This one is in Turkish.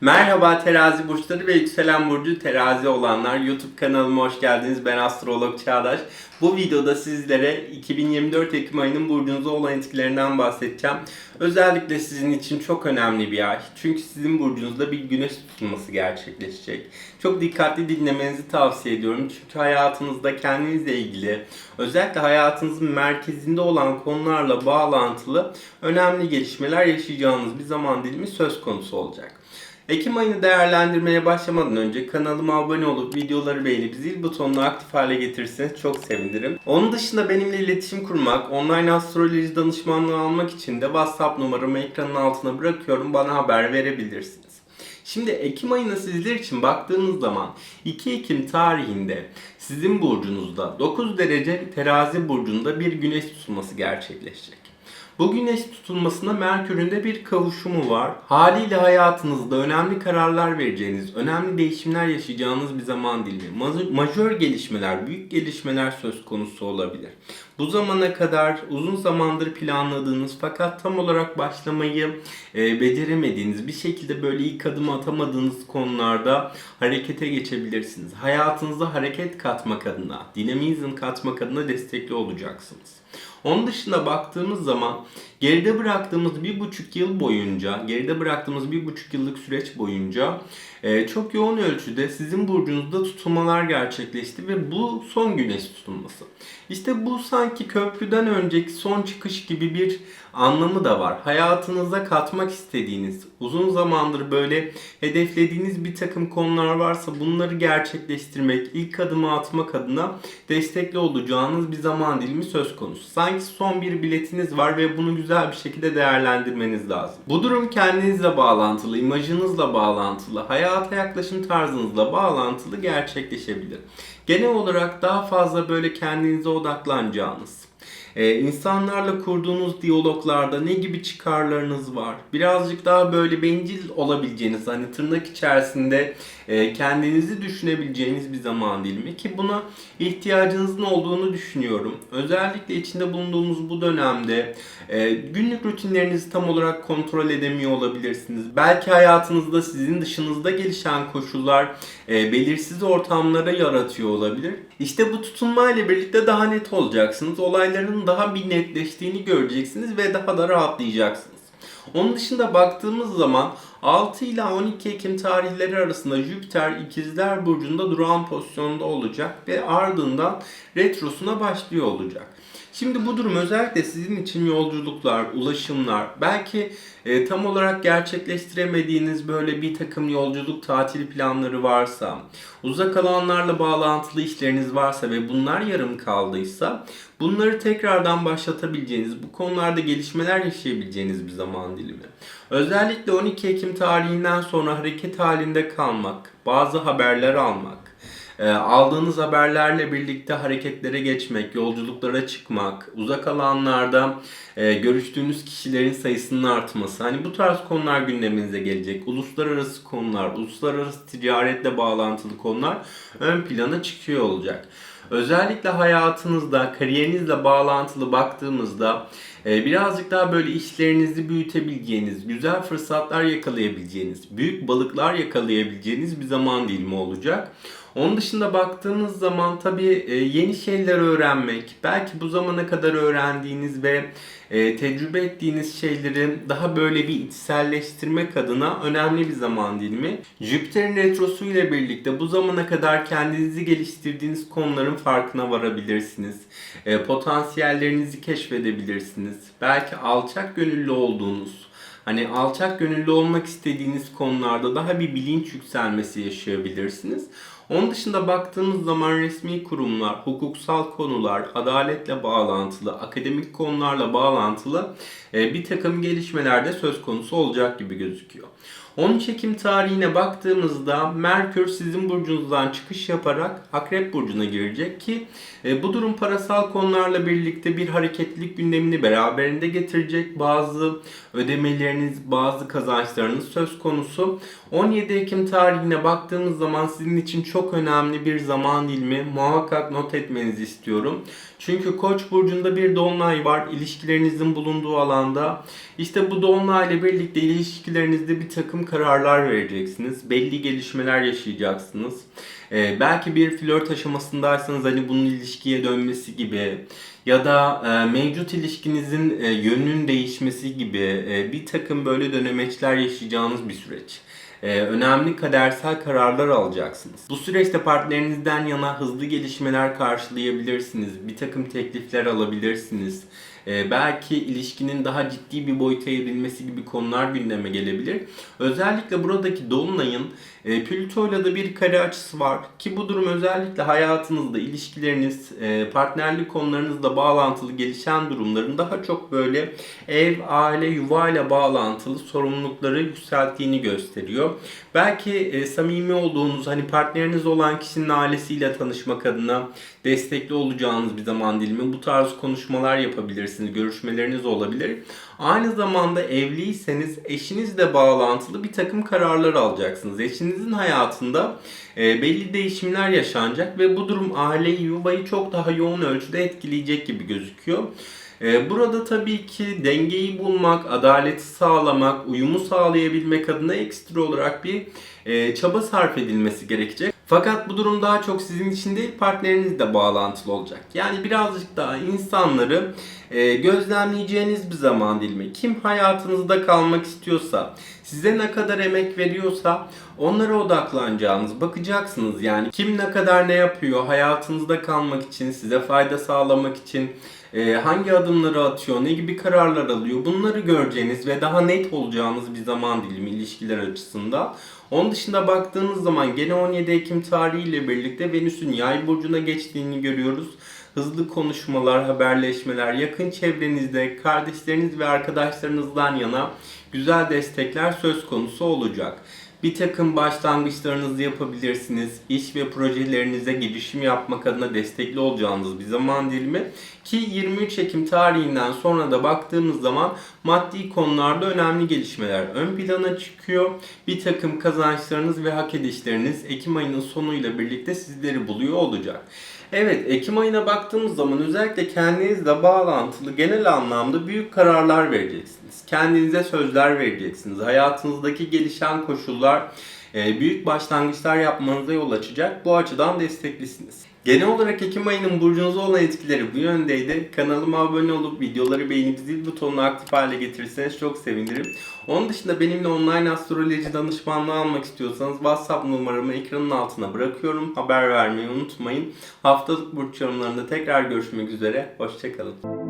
Merhaba terazi burçları ve yükselen burcu terazi olanlar. YouTube kanalıma hoş geldiniz. Ben astrolog Çağdaş. Bu videoda sizlere 2024 Ekim ayının burcunuza olan etkilerinden bahsedeceğim. Özellikle sizin için çok önemli bir ay. Çünkü sizin burcunuzda bir güneş tutulması gerçekleşecek. Çok dikkatli dinlemenizi tavsiye ediyorum. Çünkü hayatınızda kendinizle ilgili, özellikle hayatınızın merkezinde olan konularla bağlantılı önemli gelişmeler yaşayacağınız bir zaman dilimi söz konusu olacak. Ekim ayını değerlendirmeye başlamadan önce kanalıma abone olup videoları beğenip zil butonunu aktif hale getirirseniz çok sevinirim. Onun dışında benimle iletişim kurmak, online astroloji danışmanlığı almak için de WhatsApp numaramı ekranın altına bırakıyorum. Bana haber verebilirsiniz. Şimdi Ekim ayına sizler için baktığınız zaman 2 Ekim tarihinde sizin burcunuzda 9 derece terazi burcunda bir güneş tutulması gerçekleşecek. Bu güneş tutulmasına Merkür'ün de bir kavuşumu var. Haliyle hayatınızda önemli kararlar vereceğiniz, önemli değişimler yaşayacağınız bir zaman dilimi. Majör gelişmeler, büyük gelişmeler söz konusu olabilir. Bu zamana kadar uzun zamandır planladığınız fakat tam olarak başlamayı e, beceremediğiniz, bir şekilde böyle ilk adım atamadığınız konularda harekete geçebilirsiniz. Hayatınıza hareket katmak adına, dinamizm katmak adına destekli olacaksınız. Onun dışında baktığımız zaman geride bıraktığımız bir buçuk yıl boyunca, geride bıraktığımız bir buçuk yıllık süreç boyunca e, çok yoğun ölçüde sizin burcunuzda tutulmalar gerçekleşti ve bu son güneş tutulması. İşte bu sanki köprüden önceki son çıkış gibi bir anlamı da var. Hayatınıza katmak istediğiniz, uzun zamandır böyle hedeflediğiniz bir takım konular varsa bunları gerçekleştirmek, ilk adımı atmak adına destekli olacağınız bir zaman dilimi söz konusu. Sanki son bir biletiniz var ve bunu güzel bir şekilde değerlendirmeniz lazım. Bu durum kendinizle bağlantılı, imajınızla bağlantılı, hayata yaklaşım tarzınızla bağlantılı gerçekleşebilir. Genel olarak daha fazla böyle kendinize odaklanacağınız, ee, insanlarla kurduğunuz diyaloglarda ne gibi çıkarlarınız var? Birazcık daha böyle bencil olabileceğiniz, hani tırnak içerisinde e, kendinizi düşünebileceğiniz bir zaman dilimi ki buna ihtiyacınızın olduğunu düşünüyorum. Özellikle içinde bulunduğumuz bu dönemde e, günlük rutinlerinizi tam olarak kontrol edemiyor olabilirsiniz. Belki hayatınızda sizin dışınızda gelişen koşullar e, belirsiz ortamlara yaratıyor olabilir. İşte bu tutunma ile birlikte daha net olacaksınız. Olayların daha bir netleştiğini göreceksiniz ve daha da rahatlayacaksınız. Onun dışında baktığımız zaman 6 ila 12 Ekim tarihleri arasında Jüpiter ikizler burcunda duran pozisyonda olacak ve ardından retrosuna başlıyor olacak. Şimdi bu durum özellikle sizin için yolculuklar, ulaşımlar, belki e, tam olarak gerçekleştiremediğiniz böyle bir takım yolculuk tatil planları varsa, uzak alanlarla bağlantılı işleriniz varsa ve bunlar yarım kaldıysa bunları tekrardan başlatabileceğiniz, bu konularda gelişmeler yaşayabileceğiniz bir zaman dilimi. Özellikle 12 Ekim tarihinden sonra hareket halinde kalmak, bazı haberler almak, e, aldığınız haberlerle birlikte hareketlere geçmek, yolculuklara çıkmak, uzak alanlarda e, görüştüğünüz kişilerin sayısının artması. Hani bu tarz konular gündeminize gelecek. Uluslararası konular, uluslararası ticaretle bağlantılı konular ön plana çıkıyor olacak. Özellikle hayatınızda, kariyerinizle bağlantılı baktığımızda birazcık daha böyle işlerinizi büyütebileceğiniz, güzel fırsatlar yakalayabileceğiniz, büyük balıklar yakalayabileceğiniz bir zaman dilimi olacak. Onun dışında baktığımız zaman tabii e, yeni şeyler öğrenmek, belki bu zamana kadar öğrendiğiniz ve e, tecrübe ettiğiniz şeyleri daha böyle bir içselleştirmek adına önemli bir zaman dilimi. Jüpiter'in retrosu ile birlikte bu zamana kadar kendinizi geliştirdiğiniz konuların farkına varabilirsiniz. E, potansiyellerinizi keşfedebilirsiniz. Belki alçak gönüllü olduğunuz, Hani alçak gönüllü olmak istediğiniz konularda daha bir bilinç yükselmesi yaşayabilirsiniz. Onun dışında baktığımız zaman resmi kurumlar, hukuksal konular, adaletle bağlantılı, akademik konularla bağlantılı e, bir takım gelişmeler de söz konusu olacak gibi gözüküyor. 13 Ekim tarihine baktığımızda Merkür sizin burcunuzdan çıkış yaparak Akrep burcuna girecek ki e, bu durum parasal konularla birlikte bir hareketlilik gündemini beraberinde getirecek. Bazı ödemeleriniz, bazı kazançlarınız söz konusu. 17 Ekim tarihine baktığımız zaman sizin için çok önemli bir zaman dilimi muhakkak not etmenizi istiyorum. Çünkü Koç burcunda bir dolunay var ilişkilerinizin bulunduğu alanda. İşte bu dolunayla birlikte ilişkilerinizde bir takım kararlar vereceksiniz. Belli gelişmeler yaşayacaksınız. Ee, belki bir flört aşamasındaysanız hani bunun ilişkiye dönmesi gibi ya da e, mevcut ilişkinizin e, yönünün değişmesi gibi e, bir takım böyle dönemeçler yaşayacağınız bir süreç. Ee, önemli kadersel kararlar alacaksınız. Bu süreçte partnerinizden yana hızlı gelişmeler karşılayabilirsiniz. Bir takım teklifler alabilirsiniz. Ee, belki ilişkinin daha ciddi bir boyuta evrilmesi gibi konular gündeme gelebilir. Özellikle buradaki Dolunay'ın e, Plüto'yla da bir kare açısı var ki bu durum özellikle hayatınızda ilişkileriniz, e, partnerlik konularınızla bağlantılı gelişen durumların daha çok böyle ev, aile, yuva ile bağlantılı sorumlulukları yükselttiğini gösteriyor. Belki e, samimi olduğunuz hani partneriniz olan kişinin ailesiyle tanışmak adına destekli olacağınız bir zaman dilimi bu tarz konuşmalar yapabilirsiniz, görüşmeleriniz olabilir. Aynı zamanda evliyseniz eşinizle bağlantılı bir takım kararlar alacaksınız. Eşinizin hayatında e, belli değişimler yaşanacak ve bu durum aileyi, yuvayı çok daha yoğun ölçüde etkileyecek gibi gözüküyor. E, Burada tabii ki dengeyi bulmak, adaleti sağlamak, uyumu sağlayabilmek adına ekstra olarak bir e, çaba sarf edilmesi gerekecek. Fakat bu durum daha çok sizin için değil partnerinizle bağlantılı olacak. Yani birazcık daha insanları e, gözlemleyeceğiniz bir zaman dilimi. Kim hayatınızda kalmak istiyorsa, size ne kadar emek veriyorsa onlara odaklanacağınız, bakacaksınız yani. Kim ne kadar ne yapıyor hayatınızda kalmak için, size fayda sağlamak için e, hangi adımları atıyor, ne gibi kararlar alıyor bunları göreceğiniz ve daha net olacağınız bir zaman dilimi ilişkiler açısından. Onun dışında baktığınız zaman gene 17 Ekim tarihiyle birlikte Venüs'ün yay burcuna geçtiğini görüyoruz. Hızlı konuşmalar, haberleşmeler, yakın çevrenizde kardeşleriniz ve arkadaşlarınızdan yana güzel destekler söz konusu olacak. Bir takım başlangıçlarınızı yapabilirsiniz. İş ve projelerinize girişim yapmak adına destekli olacağınız bir zaman dilimi. Ki 23 Ekim tarihinden sonra da baktığımız zaman maddi konularda önemli gelişmeler ön plana çıkıyor. Bir takım kazançlarınız ve hak edişleriniz Ekim ayının sonuyla birlikte sizleri buluyor olacak. Evet, Ekim ayına baktığımız zaman özellikle kendinizle bağlantılı genel anlamda büyük kararlar vereceksiniz. Kendinize sözler vereceksiniz. Hayatınızdaki gelişen koşullar e, büyük başlangıçlar yapmanıza yol açacak. Bu açıdan desteklisiniz. Genel olarak Ekim ayının burcunuza olan etkileri bu yöndeydi. Kanalıma abone olup videoları beğenip zil butonunu aktif hale getirirseniz çok sevinirim. Onun dışında benimle online astroloji danışmanlığı almak istiyorsanız WhatsApp numaramı ekranın altına bırakıyorum. Haber vermeyi unutmayın. Haftalık burç yorumlarında tekrar görüşmek üzere. Hoşçakalın.